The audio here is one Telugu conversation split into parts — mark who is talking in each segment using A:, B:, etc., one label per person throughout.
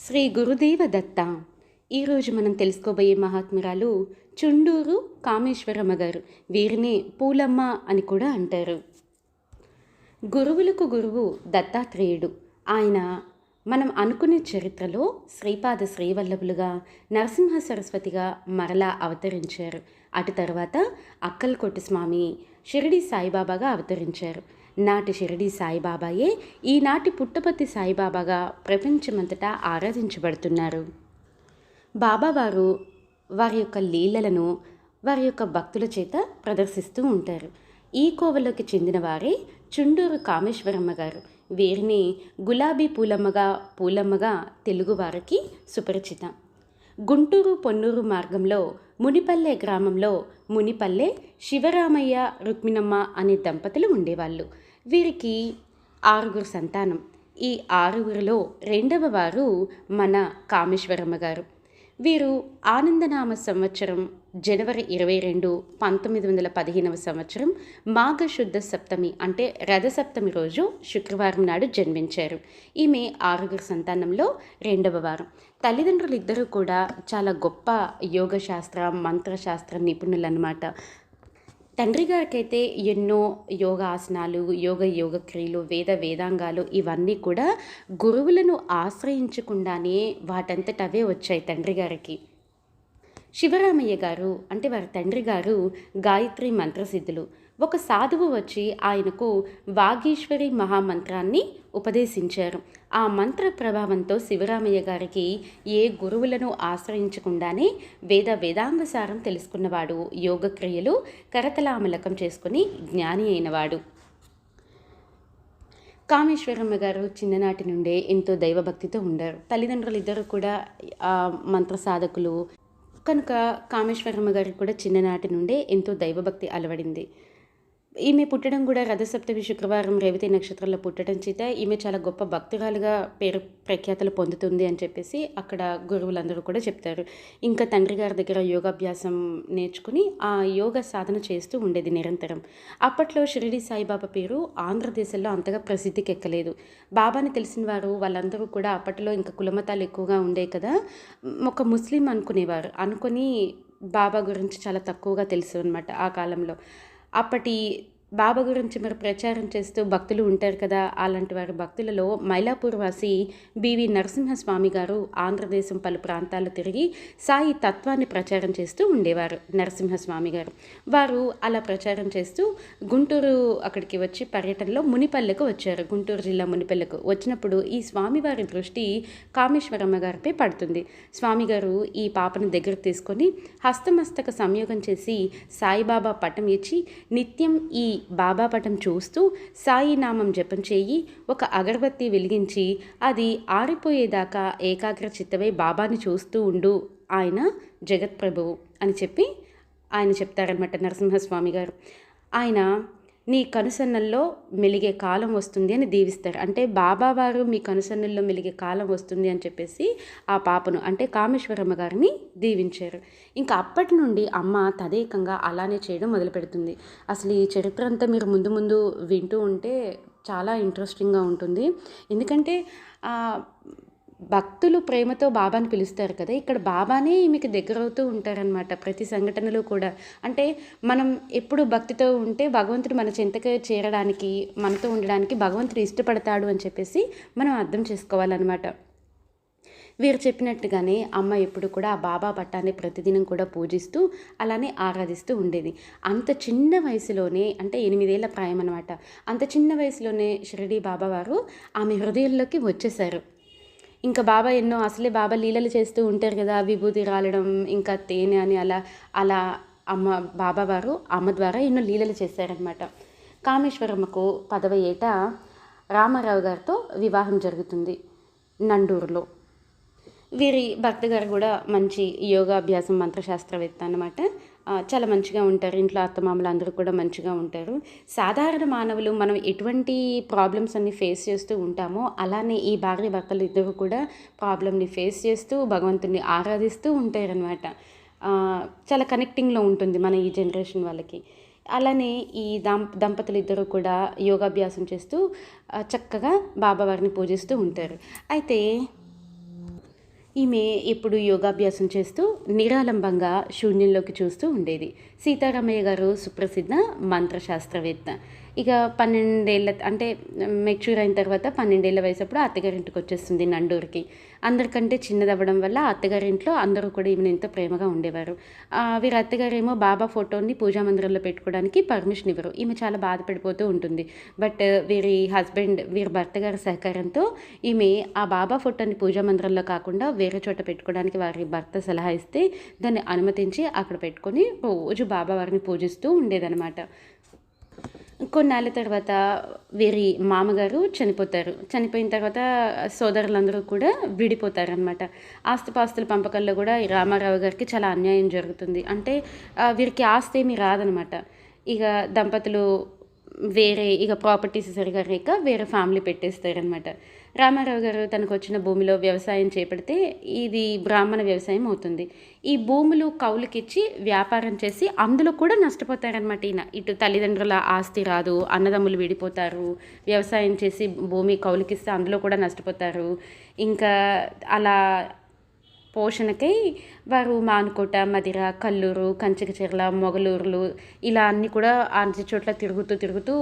A: శ్రీ గురుదేవ దత్త ఈరోజు మనం తెలుసుకోబోయే మహాత్మురాలు చుండూరు కామేశ్వరమ్మ గారు వీరిని పూలమ్మ అని కూడా అంటారు. గురువులకు గురువు దత్తాత్రేయుడు. ఆయన మనం అనుకునే చరిత్రలో శ్రీపాద శ్రీవల్లభులుగా నరసింహ సరస్వతిగా మరలా అవతరించారు. అటు తర్వాత అక్కలకొట్టి స్వామి షిరిడి సాయిబాబాగా అవతరించారు. నాటి షిరిడి సాయిబాబాయే ఈనాటి పుట్టపర్తి సాయిబాబాగా ప్రపంచమంతటా ఆరాధించబడుతున్నారు. బాబావారు వారి యొక్క లీలలను వారి యొక్క భక్తుల చేత ప్రదర్శిస్తూ ఉంటారు. ఈ కోవలోకి చెందిన వారే చుండూరు కామేశ్వరమ్మ గారు. వీరిని గులాబీ పూలమ్మగా పూలమ్మగా తెలుగువారికి సుపరిచితం. గుంటూరు పొన్నూరు మార్గంలో మునిపల్లె గ్రామంలో మునిపల్లె శివరామయ్య రుక్మిణమ్మ అనే దంపతులు ఉండేవాళ్ళు. వీరికి ఆరుగురు సంతానం. ఈ ఆరుగురిలో రెండవ వారు మన కామేశ్వరమ్మ గారు. వీరు ఆనందనామ సంవత్సరం జనవరి ఇరవై రెండు పంతొమ్మిది వందల పదిహేనవ సంవత్సరం మాఘశుద్ధ సప్తమి అంటే రథసప్తమి రోజు శుక్రవారం నాడు జన్మించారు. ఈమె ఆరుగురు సంతానంలో రెండవ వారం. తల్లిదండ్రులు ఇద్దరూ కూడా చాలా గొప్ప యోగశాస్త్ర మంత్రశాస్త్ర నిపుణులు అన్నమాట తండ్రి గారికైతే ఎన్నో యోగాసనాలు యోగ యోగ క్రియలు వేద వేదాంగాలు ఇవన్నీ కూడా గురువులను ఆశ్రయించకుండానే వాటంతటవే వచ్చాయి తండ్రి గారికి. శివరామయ్య గారు అంటే వారి తండ్రి గారు గాయత్రి మంత్రసిద్ధులు. ఒక సాధువు వచ్చి ఆయనకు వాగీశ్వరి మహామంత్రాన్ని ఉపదేశించారు. ఆ మంత్ర ప్రభావంతో శివరామయ్య గారికి ఏ గురువులను ఆశ్రయించకుండానే వేద వేదాంగసారం తెలుసుకున్నవాడు యోగక్రియలు కరతలామలకం చేసుకుని జ్ఞాని అయినవాడు. కామేశ్వరమ్మ గారు చిన్ననాటి నుండే ఎంతో దైవభక్తితో ఉండారు. తల్లిదండ్రులు ఇద్దరు కూడా మంత్ర సాధకులు కనుక కామేశ్వరమ్మ గారికి కూడా చిన్ననాటి నుండే ఎంతో దైవభక్తి అలవడింది. ఈమె పుట్టడం కూడా రథసప్తమి శుక్రవారం రేవతి నక్షత్రంలో పుట్టడం చేత ఈమె చాలా గొప్ప భక్తురాలుగా పేరు ప్రఖ్యాతలు పొందుతుంది అని చెప్పేసి అక్కడ గురువులందరూ కూడా చెప్తారు. ఇంకా తండ్రి గారి దగ్గర యోగాభ్యాసం నేర్చుకుని ఆ యోగ సాధన చేస్తూ ఉండేది నిరంతరం. అప్పట్లో షిరిడి సాయిబాబా పేరు ఆంధ్రదేశంలో అంతగా ప్రసిద్ధికి ఎక్కలేదు బాబాని తెలిసిన వారు వాళ్ళందరూ కూడా అప్పట్లో ఇంకా కులమతాలు ఎక్కువగా ఉండేవి కదా ఒక ముస్లిం అనుకునేవారు. అనుకొని బాబా గురించి చాలా తక్కువగా తెలుసు అనమాట ఆ కాలంలో. అప్పటి బాబా గురించి మరి ప్రచారం చేస్తూ భక్తులు ఉంటారు కదా అలాంటి వారి భక్తులలో మైలాపూర్ వాసి బివి నరసింహస్వామి గారు ఆంధ్రదేశం పలు ప్రాంతాలు తిరిగి సాయి తత్వాన్ని ప్రచారం చేస్తూ ఉండేవారు నరసింహస్వామి గారు. వారు అలా ప్రచారం చేస్తూ గుంటూరు అక్కడికి వచ్చి పర్యటనలో మునిపల్లెకు వచ్చారు. గుంటూరు జిల్లా మునిపల్లెకు వచ్చినప్పుడు ఈ స్వామివారి దృష్టి కామేశ్వరమ్మ గారిపై పడుతుంది. స్వామి గారు ఈ పాపను దగ్గర తీసుకొని హస్తమస్తక సంయోగం చేసి సాయిబాబా పటం ఇచ్చి నిత్యం ఈ బాబా పటం చూస్తూ సాయి నామం జపం చేయి ఒక అగరబత్తి వెలిగించి అది ఆరిపోయేదాకా ఏకాగ్ర చిత్తవై బాబాని చూస్తూ ఉండు ఆయన జగత్ప్రభువు అని చెప్పి ఆయన చెప్తారనమాట నరసింహస్వామి గారు. ఆయన నీ కనుసన్నల్లో మెలిగే కాలం వస్తుంది అని దీవిస్తారు. అంటే బాబావారు మీ కనుసన్నల్లో మెలిగే కాలం వస్తుంది అని చెప్పేసి ఆ పాపను అంటే కామేశ్వరమ్మ గారిని దీవించారు. ఇంకా అప్పటి నుండి అమ్మ తదేకంగా అలానే చేయడం మొదలు పెడుతుంది. అసలు ఈ చరిత్ర అంతా మీరు ముందు ముందు వింటూ ఉంటే చాలా ఇంట్రెస్టింగ్గా ఉంటుంది. ఎందుకంటే భక్తులు ప్రేమతో బాబాని పిలుస్తారు కదా. ఇక్కడ బాబానే మీకు దగ్గరవుతూ ఉంటారనమాట ప్రతి సంఘటనలో కూడా. అంటే మనం ఎప్పుడు భక్తితో ఉంటే భగవంతుడు మన చింతకు చేరడానికి మనతో ఉండడానికి భగవంతుడు ఇష్టపడతాడు అని చెప్పేసి మనం అర్థం చేసుకోవాలన్నమాట. వీరు చెప్పినట్టుగానే అమ్మ ఎప్పుడు కూడా ఆ బాబా పట్టాన్ని ప్రతిదినం కూడా పూజిస్తూ అలానే ఆరాధిస్తూ ఉండేది. అంత చిన్న వయసులోనే అంటే ఎనిమిదేళ్ళ ప్రాయం అనమాట అంత చిన్న వయసులోనే షిరిడి బాబా వారు ఆమె హృదయంలోకి వచ్చేసారు ఇంకా బాబా ఎన్నో అసలే బాబా లీలలు చేస్తూ ఉంటారు కదా విభూతి రాలడం ఇంకా తేనె అని అలా అలా అమ్మ బాబా వారు అమ్మ ద్వారా ఎన్నో లీలలు చేశారనమాట కామేశ్వరమ్మకు పదవ ఏట రామారావు గారితో వివాహం జరుగుతుంది నండూరులో. వీరి భర్త గారు కూడా మంచి యోగాభ్యాసం మంత్రశాస్త్రవేత్త అనమాట చాలా మంచిగా ఉంటారు. ఇంట్లో అత్తమామలు అందరూ కూడా మంచిగా ఉంటారు. సాధారణ మానవులు మనం ఎటువంటి ప్రాబ్లమ్స్ అన్ని ఫేస్ చేస్తూ ఉంటామో అలానే ఈ భార్య భర్తలు ఇద్దరు కూడా ప్రాబ్లమ్ని ఫేస్ చేస్తూ భగవంతుని ఆరాధిస్తూ ఉంటారనమాట చాలా కనెక్టింగ్లో ఉంటుంది మన ఈ జనరేషన్ వాళ్ళకి. అలానే ఈ దంప దంపతులు ఇద్దరు కూడా యోగాభ్యాసం చేస్తూ చక్కగా బాబావారిని పూజిస్తూ ఉంటారు. అయితే ఈమె ఎప్పుడు యోగాభ్యాసం చేస్తూ నిరాలంబంగా శూన్యంలోకి చూస్తూ ఉండేది. సీతారామయ్య గారు సుప్రసిద్ధ మంత్రశాస్త్రవేత్త. ఇక పన్నెండేళ్ళ అంటే మెచ్యూర్ అయిన తర్వాత పన్నెండేళ్ళ వయసప్పుడు అత్తగారింటికి వచ్చేస్తుంది నండూరుకి. అందరికంటే చిన్నదవ్వడం వల్ల అత్తగారింట్లో అందరూ కూడా ఈమెను ఎంతో ప్రేమగా ఉండేవారు. వీరి అత్తగారేమో బాబా ఫోటోని పూజా మందిరంలో పెట్టుకోవడానికి పర్మిషన్ ఇవ్వరు. ఈమె చాలా బాధపడిపోతూ ఉంటుంది. బట్ వీరి హస్బెండ్ వీరి భర్త గారి సహకారంతో ఈమె ఆ బాబా ఫోటోని పూజా మందిరంలో కాకుండా వేరే చోట పెట్టుకోవడానికి వారి భర్త సలహా ఇస్తే దాన్ని అనుమతించి అక్కడ పెట్టుకొని రోజు బాబా వారిని పూజిస్తూ ఉండేదన్నమాట. కొన్నాళ్ళ తర్వాత వీరి మామగారు చనిపోతారు. చనిపోయిన తర్వాత సోదరులందరూ కూడా విడిపోతారనమాట ఆస్తిపాస్తుల పంపకంలో కూడా ఈ రామారావు గారికి చాలా అన్యాయం జరుగుతుంది. అంటే వీరికి ఆస్తి ఏమీ రాదనమాట ఇక దంపతులు వేరే ఇక ప్రాపర్టీస్ సరిగా లేక వేరే ఫ్యామిలీ పెట్టేస్తారనమాట రామారావు గారు తనకు వచ్చిన భూమిలో వ్యవసాయం చేపడితే ఇది బ్రాహ్మణ వ్యవసాయం అవుతుంది. ఈ భూములు కౌలుకిచ్చి వ్యాపారం చేసి అందులో కూడా నష్టపోతారనమాట ఈయన. ఇటు తల్లిదండ్రుల ఆస్తి రాదు అన్నదమ్ములు విడిపోతారు వ్యవసాయం చేసి భూమి కౌలుకిస్తే అందులో కూడా నష్టపోతారు. ఇంకా అలా పోషణకై వారు మానుకోట మదిర కల్లూరు కంచికచెర్ల మొగలూరులు ఇలా అన్నీ కూడా అన్ని చోట్ల తిరుగుతూ తిరుగుతూ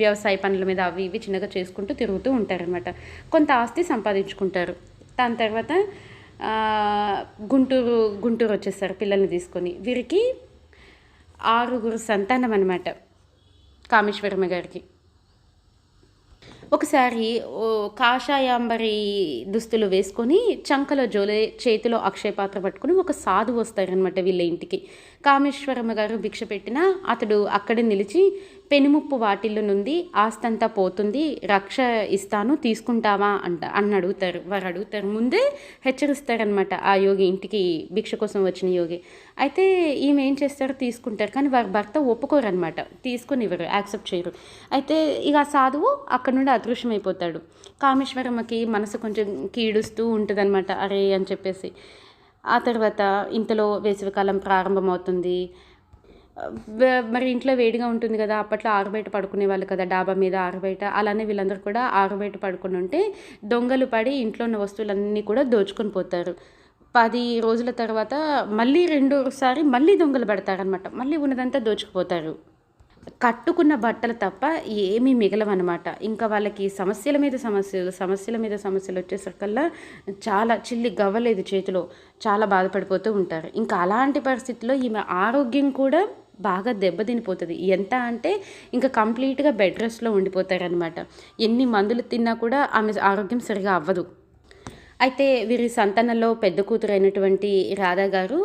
A: వ్యవసాయ పనుల మీద అవి ఇవి చిన్నగా చేసుకుంటూ తిరుగుతూ ఉంటారనమాట కొంత ఆస్తి సంపాదించుకుంటారు. దాని తర్వాత గుంటూరు గుంటూరు వచ్చేస్తారు పిల్లల్ని తీసుకొని. వీరికి ఆరుగురు సంతానం అనమాట కామేశ్వరమ్మ గారికి. ఒకసారి ఓ కాషాయాంబరి దుస్తులు వేసుకొని చంకలో జోలే చేతిలో అక్షయపాత్ర పట్టుకుని ఒక సాధు వస్తారనమాట వీళ్ళ ఇంటికి. కామేశ్వరమ్మ గారు భిక్ష పెట్టినా అతడు అక్కడే నిలిచి పెనుముప్పు వాటిల్లో నుండి ఆస్తంతా పోతుంది రక్ష ఇస్తాను తీసుకుంటావా అంట అని అడుగుతారు వారు అడుగుతారు ముందే హెచ్చరిస్తారనమాట ఆ యోగి ఇంటికి భిక్ష కోసం వచ్చిన యోగి. అయితే ఈమె ఏం చేస్తారో తీసుకుంటారు. కానీ వారి భర్త ఒప్పుకోరనమాట తీసుకుని ఇవ్వరు యాక్సెప్ట్ చేయరు. అయితే ఇక సాధువు అక్కడ నుండి అదృశ్యమైపోతాడు. కామేశ్వరమ్మకి మనసు కొంచెం కీడుస్తూ ఉంటుందన్నమాట. అరే అని చెప్పేసి. ఆ తర్వాత ఇంతలో వేసవికాలం ప్రారంభమవుతుంది. మరి ఇంట్లో వేడిగా ఉంటుంది కదా అప్పట్లో ఆరుబయట పడుకునే వాళ్ళు కదా డాబా మీద ఆరుబయట అలానే వీళ్ళందరూ కూడా ఆరుబయట పడుకుని ఉంటే దొంగలు పడి ఇంట్లో ఉన్న వస్తువులన్నీ కూడా దోచుకొని పోతారు. పది రోజుల తర్వాత మళ్ళీ రెండోసారి మళ్ళీ దొంగలు పడతారనమాట మళ్ళీ ఉన్నదంతా దోచుకుపోతారు. కట్టుకున్న బట్టలు తప్ప ఏమీ మిగలవన్నమాట. ఇంకా వాళ్ళకి సమస్యల మీద సమస్యలు సమస్యల మీద సమస్యలు వచ్చేసరికల్లా చాలా చిల్లి గవ్వలేదు చేతిలో. చాలా బాధపడిపోతూ ఉంటారు. ఇంకా అలాంటి పరిస్థితుల్లో ఈమె ఆరోగ్యం కూడా బాగా దెబ్బతినిపోతుంది ఎంత అంటే ఇంకా కంప్లీట్గా బెడ్ రెస్ట్లో ఉండిపోతారనమాట ఎన్ని మందులు తిన్నా కూడా ఆమె ఆరోగ్యం సరిగా అవ్వదు. అయితే వీరి సంతానంలో పెద్ద కూతురు అయినటువంటి రాధా గారు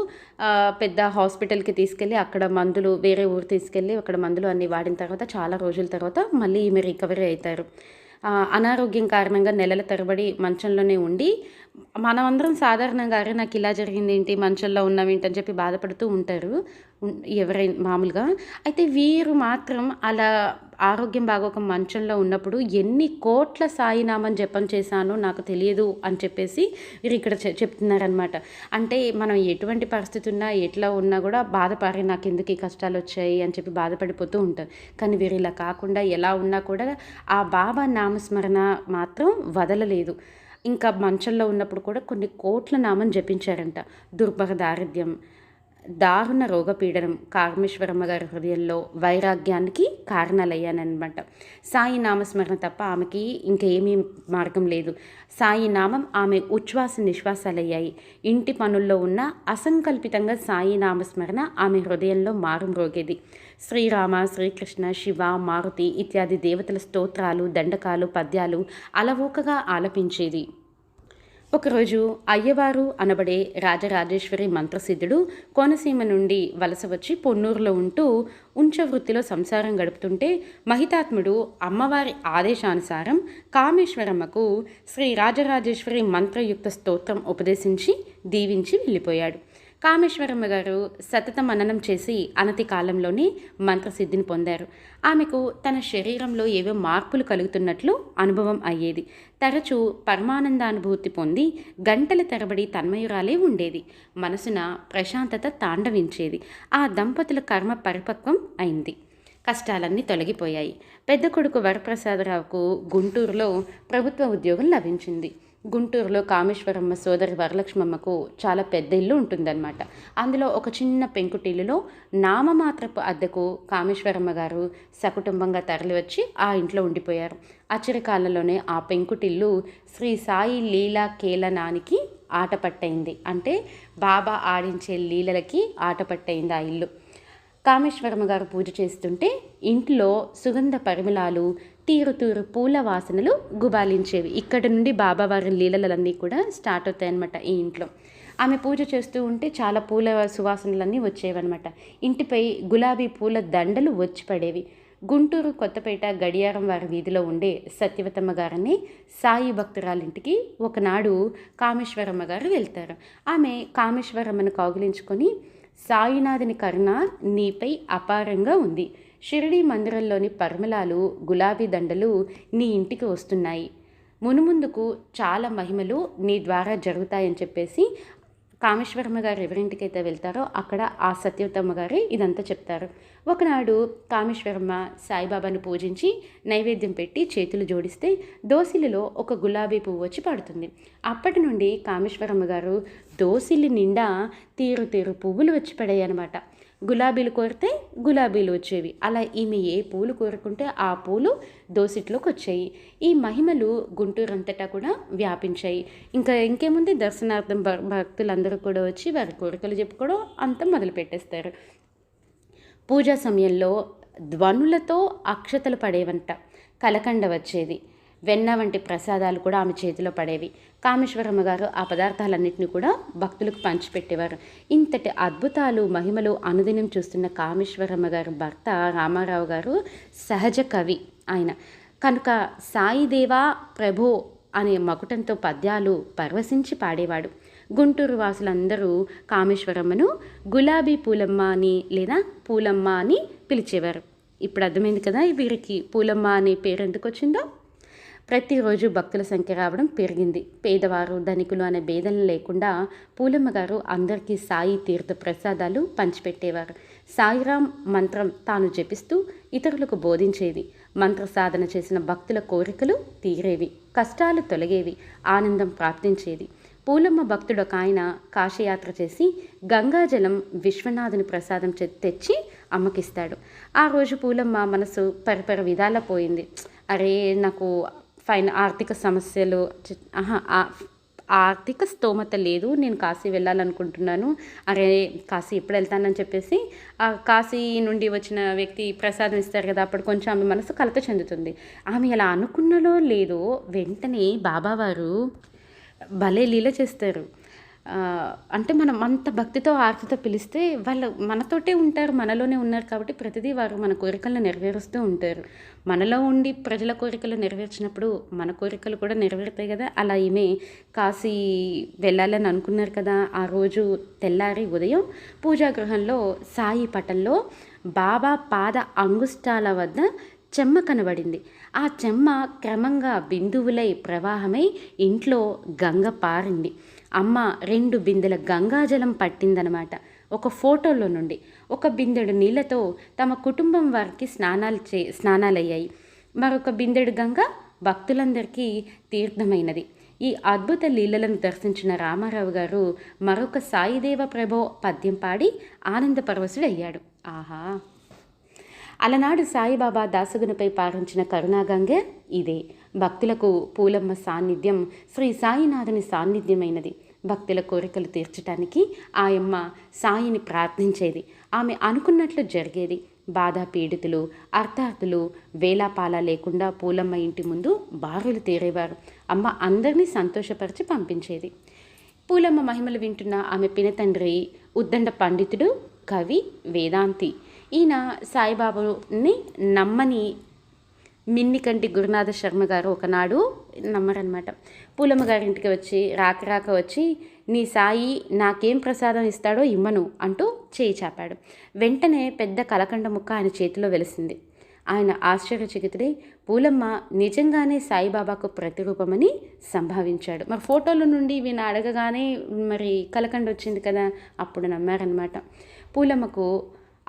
A: పెద్ద హాస్పిటల్కి తీసుకెళ్ళి అక్కడ మందులు వేరే ఊరు తీసుకెళ్ళి అక్కడ మందులు అన్నీ వాడిన తర్వాత చాలా రోజుల తర్వాత మళ్ళీ ఈమె రికవరీ అవుతారు అనారోగ్యం కారణంగా నెలల తరబడి మంచంలోనే ఉండి మనమందరం సాధారణంగా అరే నాకు ఇలా జరిగింది ఏంటి మంచంలో ఉన్నాం ఏంటని చెప్పి బాధపడుతూ ఉంటారు. ఎవరైనా మామూలుగా. అయితే వీరు మాత్రం అలా ఆరోగ్యం బాగోక మంచంలో ఉన్నప్పుడు ఎన్ని కోట్ల సాయినామని జపం చేశానో నాకు తెలియదు అని చెప్పేసి వీరు ఇక్కడ చె- చెప్తున్నారనమాట అంటే మనం ఎటువంటి పరిస్థితి ఉన్నా ఎట్లా ఉన్నా కూడా బాధపడి నాకు ఎందుకు ఈ కష్టాలు వచ్చాయి అని చెప్పి బాధపడిపోతూ ఉంటారు. కానీ వీరు ఇలా కాకుండా ఎలా ఉన్నా కూడా ఆ బాబా నామస్మరణ మాత్రం వదలలేదు. ఇంకా మంచంలో ఉన్నప్పుడు కూడా కొన్ని కోట్ల నామం జపించారంట. దుర్భగ దారిద్ర్యం దారుణ రోగపీడనం కామేశ్వరమ్మ గారి హృదయంలో వైరాగ్యానికి కారణాలయ్యానమాట సాయి నామస్మరణ తప్ప ఆమెకి ఇంకేమీ మార్గం లేదు. సాయి నామం ఆమె ఉచ్ఛ్వాస నిశ్వాసాలయ్యాయి. ఇంటి పనుల్లో ఉన్న అసంకల్పితంగా సాయి నామస్మరణ ఆమె హృదయంలో మారుమ్రోగేది శ్రీరామ శ్రీకృష్ణ శివ మారుతి ఇత్యాది దేవతల స్తోత్రాలు దండకాలు పద్యాలు అలవోకగా ఆలపించేది. ఒకరోజు అయ్యవారు అనబడే రాజరాజేశ్వరి మంత్రసిద్ధుడు కోనసీమ నుండి వలస వచ్చి పొన్నూరులో ఉంటూ ఉంచ వృత్తిలో సంసారం గడుపుతుంటే మహితాత్ముడు అమ్మవారి ఆదేశానుసారం కామేశ్వరమ్మకు శ్రీ రాజరాజేశ్వరి మంత్రయుక్త స్తోత్రం ఉపదేశించి దీవించి వెళ్ళిపోయాడు. కామేశ్వరమ్మ గారు సతత మననం చేసి అనతి కాలంలోనే మంత్రసిద్ధిని పొందారు. ఆమెకు తన శరీరంలో ఏవో మార్పులు కలుగుతున్నట్లు అనుభవం అయ్యేది. తరచూ పరమానందానుభూతి పొంది గంటల తరబడి తన్మయురాలే ఉండేది. మనసున ప్రశాంతత తాండవించేది. ఆ దంపతుల కర్మ పరిపక్వం అయింది. కష్టాలన్నీ తొలగిపోయాయి. పెద్ద కొడుకు వరప్రసాదరావుకు గుంటూరులో ప్రభుత్వ ఉద్యోగం లభించింది. గుంటూరులో కామేశ్వరమ్మ సోదరి వరలక్ష్మమ్మకు చాలా పెద్ద ఇల్లు ఉంటుందన్నమాట. అందులో ఒక చిన్న పెంకుటిల్లులో నామమాత్రపు అద్దెకు కామేశ్వరమ్మ గారు సకుటుంబంగా తరలివచ్చి ఆ ఇంట్లో ఉండిపోయారు. అచిరకాలంలోనే ఆ పెంకుటిల్లు శ్రీ సాయి లీలా కేలనానికి ఆట పట్టయింది అంటే బాబా ఆడించే లీలలకి ఆట పట్టయింది ఆ ఇల్లు. కామేశ్వరమ్మ గారు పూజ చేస్తుంటే ఇంట్లో సుగంధ పరిమళాలు తీరుతూరు పూల వాసనలు గుబాలించేవి. ఇక్కడ నుండి బాబావారి లీలలన్నీ కూడా స్టార్ట్ అవుతాయి అన్నమాట ఈ ఇంట్లో. ఆమె పూజ చేస్తూ ఉంటే చాలా పూల సువాసనలన్నీ వచ్చేవన్నమాట. ఇంటిపై గులాబీ పూల దండలు వచ్చి పడేవి. గుంటూరు కొత్తపేట గడియారం వారి వీధిలో ఉండే సత్యవతమ్మ గారని సాయి భక్తురాలింటికి ఒకనాడు కామేశ్వరమ్మ గారు వెళ్తారు. ఆమె కామేశ్వరమ్మను కౌగిలించుకొని సాయినాథుని కరుణ నీపై అపారంగా ఉంది. షిరిడీ మందిరంలోని పరిమళాలు గులాబీ దండలు నీ ఇంటికి వస్తున్నాయి. మునుముందుకు చాలా మహిమలు నీ ద్వారా జరుగుతాయని చెప్పేసి కామేశ్వరమ్మ గారు ఎవరింటికైతే వెళ్తారో అక్కడ ఆ సత్యవతమ్మ గారు ఇదంతా చెప్తారు. ఒకనాడు కామేశ్వరమ్మ సాయిబాబాను పూజించి నైవేద్యం పెట్టి చేతులు జోడిస్తే దోసిలిలో ఒక గులాబీ పువ్వు వచ్చి పడుతుంది. అప్పటి నుండి కామేశ్వరమ్మ గారు దోసిలి నిండా తీరు తీరు పువ్వులు వచ్చి పడాయి అనమాట గులాబీలు కోరితే గులాబీలు వచ్చేవి. అలా ఈమె ఏ పూలు కోరుకుంటే ఆ పూలు దోసిట్లోకి వచ్చాయి. ఈ మహిమలు గుంటూరు అంతటా కూడా వ్యాపించాయి. ఇంకా ఇంకేముంది? దర్శనార్థం భ- భక్తులందరూ కూడా వచ్చి వారి కోరికలు చెప్పుకోవడం అంతా మొదలు పెట్టేస్తారు పూజా సమయంలో ధ్వనులతో అక్షతలు పడేవంట. కలకండ వచ్చేది. వెన్న వంటి ప్రసాదాలు కూడా ఆమె చేతిలో పడేవి. కామేశ్వరమ్మ గారు ఆ పదార్థాలన్నింటినీ కూడా భక్తులకు పంచిపెట్టేవారు. ఇంతటి అద్భుతాలు మహిమలు అనుదినం చూస్తున్న కామేశ్వరమ్మ గారు భర్త రామారావు గారు సహజ కవి ఆయన. కనుక సాయిదేవా ప్రభో అనే మకుటంతో పద్యాలు పరవశించి పాడేవాడు. గుంటూరు వాసులందరూ కామేశ్వరమ్మను గులాబీ పూలమ్మ అని లేదా పూలమ్మ అని పిలిచేవారు. ఇప్పుడు అర్థమైంది కదా వీరికి పూలమ్మ అనే పేరు ఎందుకు వచ్చిందో? ప్రతిరోజు భక్తుల సంఖ్య రావడం పెరిగింది. పేదవారు ధనికులు అనే భేదం లేకుండా పూలమ్మ గారు అందరికీ సాయి తీర్థ ప్రసాదాలు పంచిపెట్టేవారు. సాయిరాం మంత్రం తాను జపిస్తూ ఇతరులకు బోధించేది మంత్ర సాధన చేసిన భక్తుల కోరికలు తీరేవి. కష్టాలు తొలగేవి. ఆనందం ప్రాప్తించేది. పూలమ్మ భక్తుడు ఒక ఆయన కాశయాత్ర చేసి గంగాజలం విశ్వనాథుని ప్రసాదం తెచ్చి అమ్మకిస్తాడు. ఆ రోజు పూలమ్మ మనసు పరిపర విధాల పోయింది. అరే నాకు ఫైన్ ఆర్థిక సమస్యలు ఆర్థిక స్తోమత లేదు నేను కాశీ వెళ్ళాలనుకుంటున్నాను. అరే కాశీ ఎప్పుడు వెళ్తానని చెప్పేసి ఆ కాశీ నుండి వచ్చిన వ్యక్తి ప్రసాదం ఇస్తారు కదా అప్పుడు కొంచెం ఆమె మనసు కలత చెందుతుంది. ఆమె ఎలా అనుకున్నలో లేదో వెంటనే బాబావారు భలే లీల చేస్తారు. అంటే మనం అంత భక్తితో ఆర్తితో పిలిస్తే వాళ్ళు మనతోటే ఉంటారు మనలోనే ఉన్నారు కాబట్టి ప్రతిదీ వారు మన కోరికలను నెరవేరుస్తూ ఉంటారు. మనలో ఉండి ప్రజల కోరికలు నెరవేర్చినప్పుడు మన కోరికలు కూడా నెరవేరుతాయి కదా. అలా ఈమె కాశీ వెళ్ళాలని అనుకున్నారు కదా. ఆ రోజు తెల్లారి ఉదయం పూజాగృహంలో సాయి పటంలో బాబా పాద అంగుష్టాల వద్ద చెమ్మ కనబడింది. ఆ చెమ్మ క్రమంగా బిందువులై ప్రవాహమై ఇంట్లో గంగ పారింది. అమ్మ రెండు బిందెల గంగాజలం పట్టిందనమాట. ఒక ఫోటోలో నుండి ఒక బిందెడు నీళ్ళతో తమ కుటుంబం వారికి స్నానాలు చే స్నానాలయ్యాయి. మరొక బిందెడు గంగ భక్తులందరికీ తీర్థమైనది. ఈ అద్భుత లీలలను దర్శించిన రామారావు గారు మరొక సాయిదేవ ప్రభో పద్యం పాడి ఆనంద పరవశుడయ్యాడు ఆహా! అలనాడు సాయిబాబా దాసగునిపై పారించిన కరుణాగంగ ఇదే. భక్తులకు పూలమ్మ సాన్నిధ్యం శ్రీ సాయినాథుని సాన్నిధ్యమైనది. భక్తుల కోరికలు తీర్చటానికి ఆయమ్మ సాయిని ప్రార్థించేది. ఆమె అనుకున్నట్లు జరిగేది. బాధ పీడితులు అర్థార్థులు వేలాపాల లేకుండా పూలమ్మ ఇంటి ముందు బారులు తీరేవారు. అమ్మ అందరినీ సంతోషపరిచి పంపించేది. పూలమ్మ మహిమలు వింటున్న ఆమె పినతండ్రి ఉద్దండ పండితుడు కవి వేదాంతి. ఈయన సాయిబాబుని నమ్మని మిన్నికంటి గురునాథ శర్మ గారు ఒకనాడు నమ్మరనమాట పూలమ్మ గారి ఇంటికి వచ్చి రాక రాక వచ్చి నీ సాయి నాకేం ప్రసాదం ఇస్తాడో ఇమ్మను అంటూ చేయి చాపాడు. వెంటనే పెద్ద కలకండ ముక్క ఆయన చేతిలో వెలిసింది. ఆయన ఆశ్చర్యచకితుడై పూలమ్మ నిజంగానే సాయిబాబాకు ప్రతిరూపమని సంభావించాడు. మరి ఫోటోల నుండి వీణ అడగగానే మరి కలకండ వచ్చింది కదా అప్పుడు నమ్మారనమాట పూలమ్మకు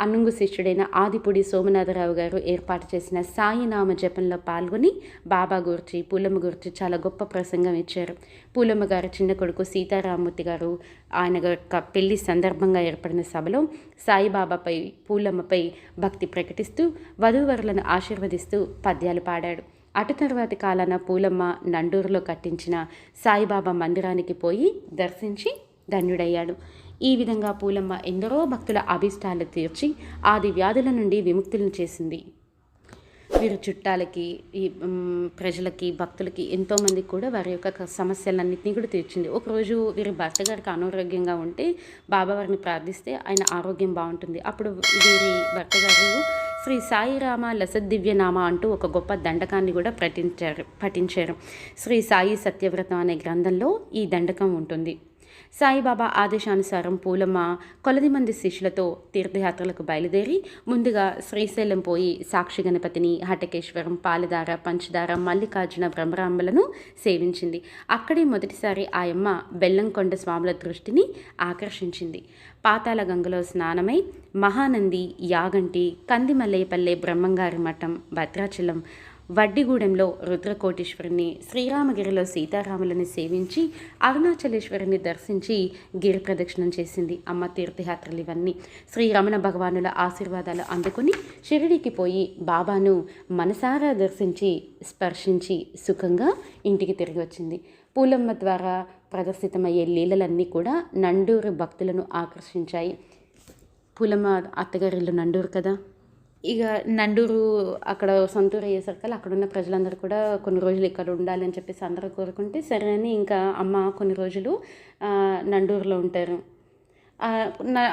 A: అన్నుంగు శిష్యుడైన ఆదిపుడి సోమనాథరావు గారు ఏర్పాటు చేసిన సాయినామ జపంలో పాల్గొని బాబా గురించి పూలమ్మ గురించి చాలా గొప్ప ప్రసంగం ఇచ్చారు. పూలమ్మ గారు చిన్న కొడుకు సీతారామూర్తి గారు ఆయన యొక్క పెళ్ళి సందర్భంగా ఏర్పడిన సభలో సాయిబాబాపై పూలమ్మపై భక్తి ప్రకటిస్తూ వధూవరులను ఆశీర్వదిస్తూ పద్యాలు పాడాడు. అటు తర్వాతి కాలాన పూలమ్మ నండూరులో కట్టించిన సాయిబాబా మందిరానికి పోయి దర్శించి ధన్యుడయ్యాడు. ఈ విధంగా పూలమ్మ ఎందరో భక్తుల అభిష్టాలు తీర్చి ఆది వ్యాధుల నుండి విముక్తులను చేసింది. వీరు చుట్టాలకి ఈ ప్రజలకి భక్తులకి ఎంతోమందికి కూడా వారి యొక్క సమస్యలన్నింటినీ కూడా తీర్చింది. ఒకరోజు వీరి భర్త గారికి అనారోగ్యంగా ఉంటే బాబా వారిని ప్రార్థిస్తే ఆయన ఆరోగ్యం బాగుంటుంది. అప్పుడు వీరి భర్త గారు శ్రీ సాయిరామ లసద్దివ్యనామ అంటూ ఒక గొప్ప దండకాన్ని కూడా పఠించారు పఠించారు. శ్రీ సాయి సత్యవ్రతం అనే గ్రంథంలో ఈ దండకం ఉంటుంది. సాయిబాబా ఆదేశానుసారం పూలమ్మ కొలది మంది శిష్యులతో తీర్థయాత్రలకు బయలుదేరి ముందుగా శ్రీశైలం పోయి సాక్షి గణపతిని హటకేశ్వరం పాలధార పంచదార మల్లికార్జున బ్రహ్మరాంబలను సేవించింది. అక్కడే మొదటిసారి ఆయమ్మ బెల్లంకొండ స్వాముల దృష్టిని ఆకర్షించింది. పాతాల గంగలో స్నానమై మహానంది యాగంటి కందిమల్లేపల్లె బ్రహ్మంగారి మఠం భద్రాచలం వడ్డిగూడెంలో రుద్రకోటేశ్వరుని శ్రీరామగిరిలో సీతారాములని సేవించి అరుణాచలేశ్వరుని దర్శించి గిరి ప్రదక్షిణం చేసింది అమ్మ తీర్థయాత్రలు ఇవన్నీ. శ్రీరమణ భగవానుల ఆశీర్వాదాలు అందుకుని షిరిడికి పోయి బాబాను మనసారా దర్శించి స్పర్శించి సుఖంగా ఇంటికి తిరిగి వచ్చింది. పూలమ్మ ద్వారా ప్రదర్శితమయ్యే లీలలన్నీ కూడా నండూరు భక్తులను ఆకర్షించాయి. పూలమ్మ అత్తగారిల్లు నండూరు కదా? ఇక నండూరు అక్కడ సొంతూరు అయ్యేసరికల్ అక్కడ ఉన్న ప్రజలందరూ కూడా కొన్ని రోజులు ఇక్కడ ఉండాలి అని చెప్పేసి అందరూ కోరుకుంటే సరే అని ఇంకా అమ్మ కొన్ని రోజులు నండూరులో ఉంటారు.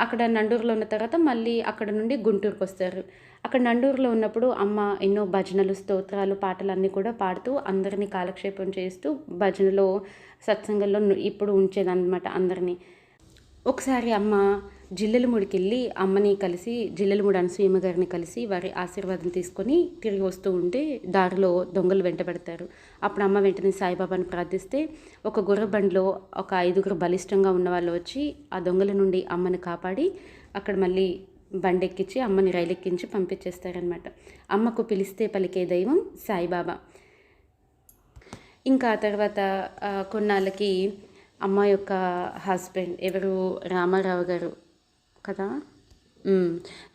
A: అక్కడ నండూరులో ఉన్న తర్వాత మళ్ళీ అక్కడ నుండి గుంటూరుకు వస్తారు. అక్కడ నండూరులో ఉన్నప్పుడు అమ్మ ఎన్నో భజనలు స్తోత్రాలు పాటలు అన్నీ కూడా పాడుతూ అందరినీ కాలక్షేపం చేస్తూ భజనలో సత్సంగంలో ఇప్పుడు ఉంచేదన్నమాట అందరినీ. ఒకసారి అమ్మ జిల్లలమూడికెళ్ళి అమ్మని కలిసి జిల్లెలమూడి అనసూయమ్మ గారిని కలిసి వారి ఆశీర్వాదం తీసుకొని తిరిగి వస్తూ ఉంటే దారిలో దొంగలు వెంటబడతారు అప్పుడు అమ్మ వెంటనే సాయిబాబాని ప్రార్థిస్తే ఒక గుర్ర బండిలో ఒక ఐదుగురు బలిష్టంగా ఉన్న వాళ్ళు వచ్చి ఆ దొంగల నుండి అమ్మని కాపాడి అక్కడ మళ్ళీ బండెక్కించి అమ్మని రైలు ఎక్కించి పంపించేస్తారనమాట అమ్మకు పిలిస్తే పలికే దైవం సాయిబాబా. ఇంకా ఆ తర్వాత కొన్నాళ్ళకి అమ్మ యొక్క హస్బెండ్ ఎవరు? రామారావు గారు. కదా?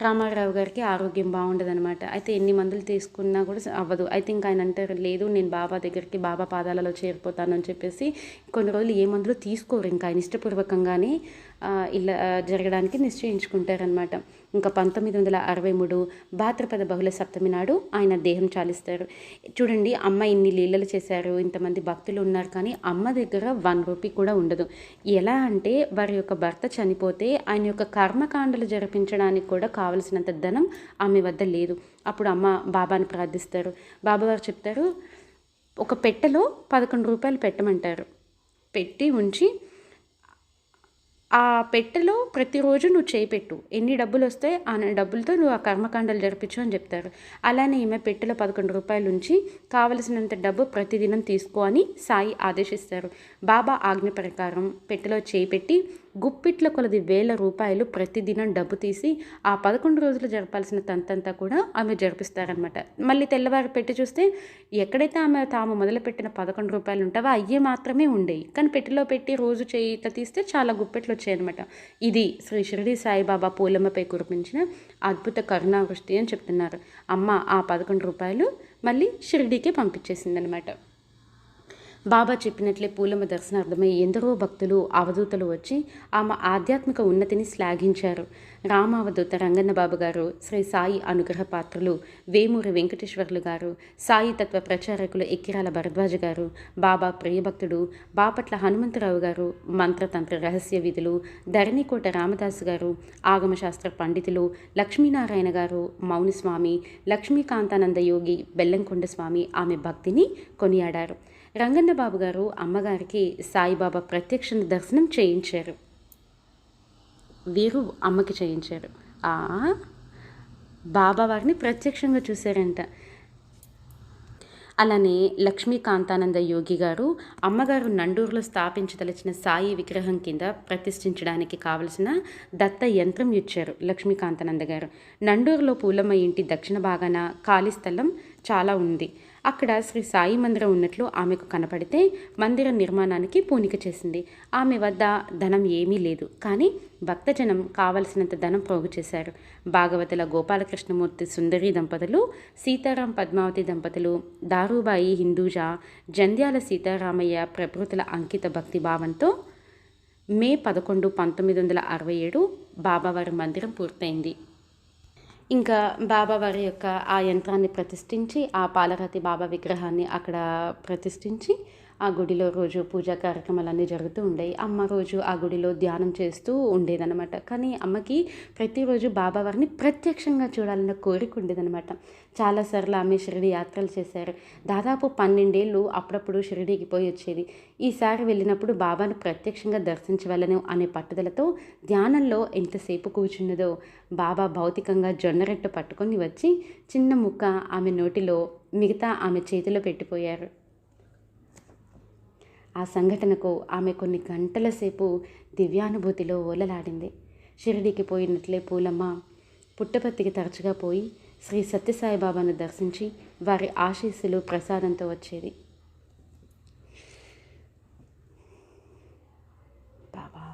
A: రామారావు గారికి ఆరోగ్యం బాగుండదనమాట అయితే ఎన్ని మందులు తీసుకున్నా కూడా అవ్వదు. అయితే ఇంకా ఆయన అంటారు లేదు నేను బాబా దగ్గరికి బాబా పాదాలలో చేరిపోతాను అని చెప్పేసి కొన్ని రోజులు ఏ మందులు తీసుకోరు. ఇంకా ఆయన ఇష్టపూర్వకంగానే ఇలా జరగడానికి నిశ్చయించుకుంటారనమాట ఇంకా పంతొమ్మిది వందల అరవై మూడు భాద్రపద బహుళ సప్తమి నాడు ఆయన దేహం చాలిస్తారు. చూడండి అమ్మ ఇన్ని లీలలు చేశారు ఇంతమంది భక్తులు ఉన్నారు కానీ అమ్మ దగ్గర వన్ రూపీ కూడా ఉండదు. ఎలా అంటే వారి యొక్క భర్త చనిపోతే ఆయన యొక్క కర్మకాండలు జరిపించడానికి కూడా కావలసినంత ధనం ఆమె వద్ద లేదు. అప్పుడు అమ్మ బాబాని ప్రార్థిస్తారు. బాబా వారు చెప్తారు ఒక పెట్టెలో పదకొండు రూపాయలు పెట్టమంటారు. పెట్టి ఉంచి ఆ పెట్టెలో ప్రతిరోజు నువ్వు చేపెట్టు ఎన్ని డబ్బులు వస్తే ఆ డబ్బులతో నువ్వు ఆ కర్మకాండాలు జరిపించు అని చెప్తారు. అలానే ఈమె పెట్టెలో పదకొండు రూపాయలు ఉంచి కావలసినంత డబ్బు ప్రతిదినం తీసుకో అని సాయి ఆదేశిస్తారు. బాబా ఆజ్ఞ ప్రకారం పెట్టెలో చేపెట్టి గుప్పిట్ల కొలది వేల రూపాయలు ప్రతిదినం డబ్బు తీసి ఆ పదకొండు రోజులు జరపాల్సిన తంతంతా కూడా ఆమె జరిపిస్తారనమాట మళ్ళీ తెల్లవారు పెట్టి చూస్తే ఎక్కడైతే ఆమె తాము మొదలుపెట్టిన పదకొండు రూపాయలు ఉంటావో అయ్యే మాత్రమే ఉండేవి కానీ పెట్టెలో పెట్టి రోజు చేయి ఇట్లా తీస్తే చాలా గుప్పెట్లు వచ్చాయన్నమాట. ఇది శ్రీ షిరిడి సాయిబాబా పూలమ్మపై కురిపించిన అద్భుత కరుణావృష్టి అని చెప్తున్నారు. అమ్మ ఆ పదకొండు రూపాయలు మళ్ళీ షిరిడీకే పంపించేసిందనమాట బాబా చెప్పినట్లే పూలమ్మ దర్శనార్థమై ఎందరో భక్తులు అవధూతలు వచ్చి ఆమె ఆధ్యాత్మిక ఉన్నతిని శ్లాఘించారు. రామావధూత రంగన్న బాబు గారు శ్రీ సాయి అనుగ్రహ పాత్రలు వేమూరి వెంకటేశ్వర్లు గారు సాయి తత్వ ప్రచారకులు ఎక్కిరాల భరద్వాజ గారు బాబా ప్రియభక్తుడు బాపట్ల హనుమంతరావు గారు మంత్రతంత్ర రహస్య విధులు ధరణికోట రామదాసు గారు ఆగమశాస్త్ర పండితులు లక్ష్మీనారాయణ గారు మౌనిస్వామి లక్ష్మీకాంతానంద యోగి బెల్లంకొండ స్వామి ఆమె భక్తిని కొనియాడారు. రంగన్న బాబు గారు అమ్మగారికి సాయిబాబా ప్రత్యక్ష దర్శనం చేయించారు. వీరు అమ్మకి చేయించారు. ఆ బాబా వారిని ప్రత్యక్షంగా చూశారంట. అలానే లక్ష్మీకాంతానంద యోగి గారు అమ్మగారు నండూరులో స్థాపించదలిచిన సాయి విగ్రహం కింద ప్రతిష్ఠించడానికి కావలసిన దత్త యంత్రం ఇచ్చారు లక్ష్మీకాంతానంద గారు. నండూరులో పూలమ్మ ఇంటి దక్షిణ భాగాన ఖాళీ స్థలం చాలా ఉంది. అక్కడ శ్రీ సాయి మందిరం ఉన్నట్లు ఆమెకు కనపడితే మందిర నిర్మాణానికి పూనిక చేసింది. ఆమె వద్ద ధనం ఏమీ లేదు. కానీ భక్తజనం కావలసినంత ధనం పోగు చేశారు. భాగవతుల గోపాలకృష్ణమూర్తి సుందరి దంపతులు సీతారాం పద్మావతి దంపతులు దారుబాయి హిందూజా జంధ్యాల సీతారామయ్య ప్రభృతుల అంకిత భక్తి భావంతో మే పదకొండు పంతొమ్మిది వందల అరవై ఏడు బాబావారి మందిరం పూర్తయింది. ఇంకా బాబా వారి యొక్క ఆ యంత్రాన్ని ప్రతిష్ఠించి ఆ పాలరాతి బాబా విగ్రహాన్ని అక్కడ ప్రతిష్ఠించి ఆ గుడిలో రోజు పూజా కార్యక్రమాలన్నీ జరుగుతూ ఉండేవి. అమ్మ రోజు ఆ గుడిలో ధ్యానం చేస్తూ ఉండేదన్నమాట. కానీ అమ్మకి ప్రతిరోజు బాబా వారిని ప్రత్యక్షంగా చూడాలన్న కోరిక ఉండేదన్నమాట. చాలాసార్లు ఆమె షిరిడి యాత్రలు చేశారు. దాదాపు పన్నెండేళ్ళు అప్పుడప్పుడు షిరిడికి పోయి వచ్చేది. ఈసారి వెళ్ళినప్పుడు బాబాను ప్రత్యక్షంగా దర్శించవలను అనే పట్టుదలతో ధ్యానంలో ఎంతసేపు కూర్చున్నదో బాబా భౌతికంగా జొన్నరెట్టు పట్టుకొని వచ్చి చిన్న ముక్క ఆమె నోటిలో మిగతా ఆమె చేతిలో పెట్టిపోయారు. ఆ సంఘటనకు ఆమె కొన్ని గంటల సేపు దివ్యానుభూతిలో ఓలలాడింది. షిరిడీకి పోయినట్లే పూలమ్మ పుట్టపర్తికి తరచుగా పోయి శ్రీ సత్యసాయిబాబాను దర్శించి వారి ఆశీస్సులు ప్రసాదంతో వచ్చేది. బాబా.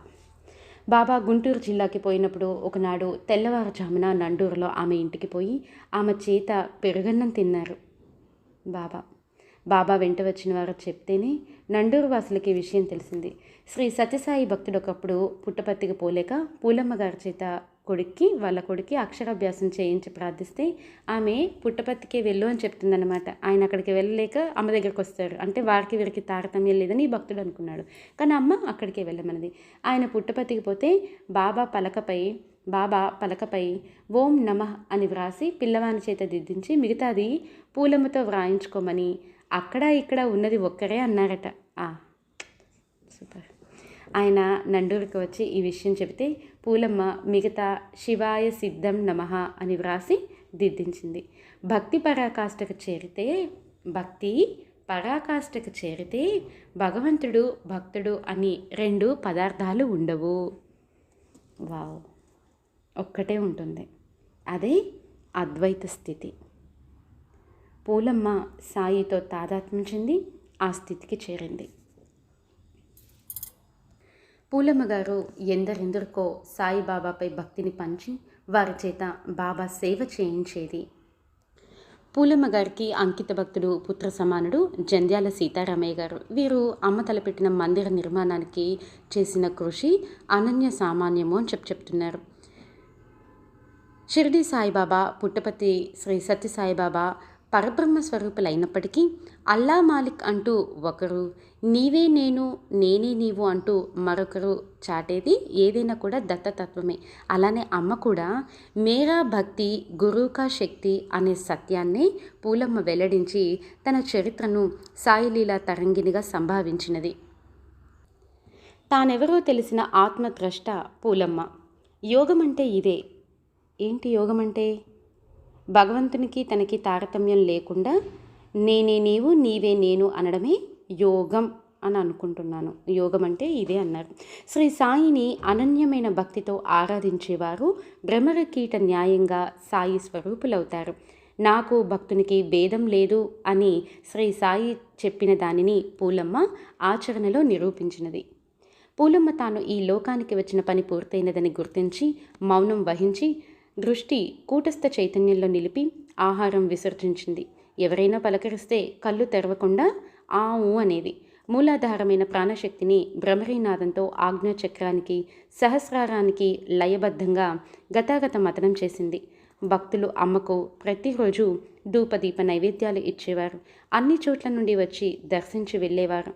A: బాబా గుంటూరు జిల్లాకి పోయినప్పుడు ఒకనాడు తెల్లవారుజామున నండూరులో ఆమె ఇంటికి పోయి ఆమె చేత పెరుగన్నం తిన్నారు. బాబా. బాబా వెంట వచ్చిన వారు చెప్తేనే నండూరు వాసులకి విషయం తెలిసింది. శ్రీ సత్యసాయి భక్తుడు ఒకప్పుడు పుట్టపత్తికి పోలేక పూలమ్మ గారి చేత కొడుక్కి వాళ్ళ కొడుక్కి అక్షరాభ్యాసం చేయించి ప్రార్థిస్తే ఆమె పుట్టపత్తికే వెళ్ళు అని చెప్తుందన్నమాట. ఆయన అక్కడికి వెళ్ళలేక అమ్మ దగ్గరికి వస్తారు. అంటే వారికి వీరికి తారతమ్యం లేదని ఈ భక్తుడు అనుకున్నాడు. కానీ అమ్మ అక్కడికే వెళ్ళమన్నది. ఆయన పుట్టపత్తికి పోతే బాబా పలకపై బాబా పలకపై ఓం నమః అని వ్రాసి పిల్లవాని చేత దిద్దించి మిగతాది పూలమ్మతో వ్రాయించుకోమని అక్కడ ఇక్కడ ఉన్నది ఒక్కరే అన్నారట. సూపర్. ఆయన నండూరుకు వచ్చి ఈ విషయం చెబితే పూలమ్మ మిగతా శివాయ సిద్ధం నమః అని వ్రాసి దిద్దించింది. భక్తి పరాకాష్ఠకు చేరితే భక్తి పరాకాష్ఠకు చేరితే భగవంతుడు భక్తుడు అని రెండు పదార్థాలు ఉండవు. వావ్. ఒక్కటే ఉంటుంది. అదే అద్వైత స్థితి. పూలమ్మ సాయితో తాదాత్మ్యం చెంది ఆ స్థితికి చేరింది. పూలమ్మ గారు ఎందరెందరికో సాయిబాబాపై భక్తిని పంచి వారి చేత బాబా సేవ చేయించేది. పూలమ్మ గారికి అంకిత భక్తుడు పుత్ర సమానుడు జంధ్యాల సీతారామయ్య గారు. వీరు అమ్మ తలపెట్టిన మందిర నిర్మాణానికి చేసిన కృషి అనన్య సామాన్యము అని చెప్పి చెప్తున్నారు. షిరిడి సాయిబాబా పుట్టపతి శ్రీ సత్య సాయిబాబా పరబ్రహ్మ స్వరూపులైనప్పటికీ అల్లా మాలిక్ అంటూ ఒకరు నీవే నేను నేనే నీవు అంటూ మరొకరు చాటేది ఏదైనా కూడా దత్తతత్వమే. అలానే అమ్మ కూడా మేరా భక్తి గురుకా శక్తి అనే సత్యాన్ని పూలమ్మ వెల్లడించి తన చరిత్రను సాయిలీలా తరంగిణిగా సంభావించినది. తానెవరో తెలిసిన ఆత్మద్రష్ట పూలమ్మ. యోగం అంటే ఇదే. ఏంటి యోగం అంటే భగవంతునికి తనకి తారతమ్యం లేకుండా నేనే నీవు నీవే నేను అనడమే యోగం అని అనుకుంటున్నాను. యోగం అంటే ఇదే అన్నారు. శ్రీ సాయిని అనన్యమైన భక్తితో ఆరాధించేవారు భ్రమరకీట న్యాయంగా సాయి స్వరూపులవుతారు. నాకు భక్తునికి భేదం లేదు అని శ్రీ సాయి చెప్పిన దానిని పూలమ్మ ఆచరణలో నిరూపించినది. పూలమ్మ తాను ఈ లోకానికి వచ్చిన పని పూర్తయినదని గుర్తించి మౌనం వహించి దృష్టి కూటస్థ చైతన్యంలో నిలిపి ఆహారం విసర్జించింది. ఎవరైనా పలకరిస్తే కళ్ళు తెరవకుండా ఆ ఊ అనేది. మూలాధారమైన ప్రాణశక్తిని భ్రమరీనాదంతో ఆజ్ఞాచక్రానికి సహస్రారానికి లయబద్ధంగా గతాగత మతనం చేసింది. భక్తులు అమ్మకు ప్రతిరోజు ధూపదీప నైవేద్యాలు ఇచ్చేవారు. అన్ని చోట్ల నుండి వచ్చి దర్శించి వెళ్ళేవారు.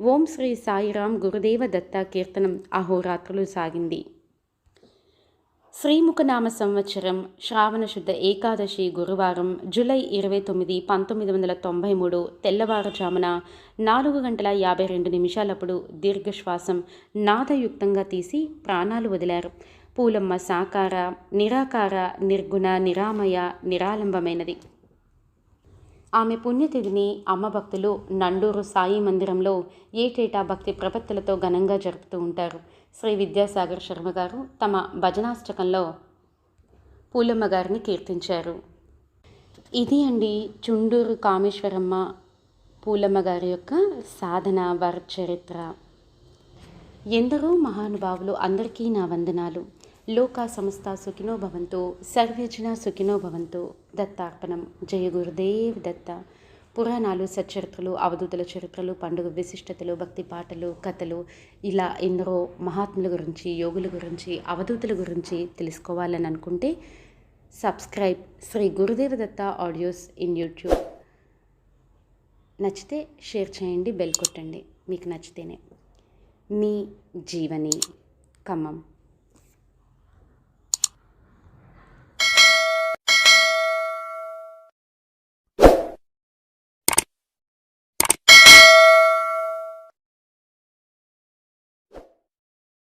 A: ఓం శ్రీ సాయిరాం గురుదేవ దత్త కీర్తనం అహోరాత్రులు సాగింది. శ్రీముఖనామ సంవత్సరం శ్రావణ శుద్ధ ఏకాదశి గురువారం జూలై ఇరవై తొమ్మిది పంతొమ్మిది వందల తొంభై మూడు తెల్లవారుజామున నాలుగు గంటల యాభై రెండు నిమిషాలప్పుడు దీర్ఘశ్వాసం నాదయుక్తంగా తీసి ప్రాణాలు వదిలారు. పూలమ్మ సాకార నిరాకార నిర్గుణ నిరామయ నిరాలంబమైనది. ఆమె పుణ్యతిథిని అమ్మ భక్తులు నండూరు సాయి మందిరంలో ఏటేటా భక్తి ప్రపత్తులతో ఘనంగా జరుపుతూ ఉంటారు. శ్రీ విద్యాసాగర్ శర్మ గారు తమ భజనాష్టకంలో పూలమ్మ గారిని కీర్తించారు. ఇది అండి చుండూరు కామేశ్వరమ్మ పూలమ్మ గారి యొక్క సాధన వారి చరిత్ర. ఎందరో మహానుభావులు అందరికీ నా వందనాలు. లోకా సంస్థ సుఖినో భవంతు సర్వజన సుఖినోభవంతు దత్తార్పణం. జయ గురుదేవ్ దత్త. పురాణాలు సచ్చరిత్రలు అవధూతుల చరిత్రలు పండుగ విశిష్టతలు భక్తి పాటలు కథలు ఇలా ఎందరో మహాత్ముల గురించి యోగుల గురించి అవధూతుల గురించి తెలుసుకోవాలని అనుకుంటే subscribe Sri Gurudeva Datta audios in YouTube. నచ్చితే షేర్ చేయండి బెల్ కొట్టండి. మీకు నచ్చితేనే మీ జీవని ఖమ్మం.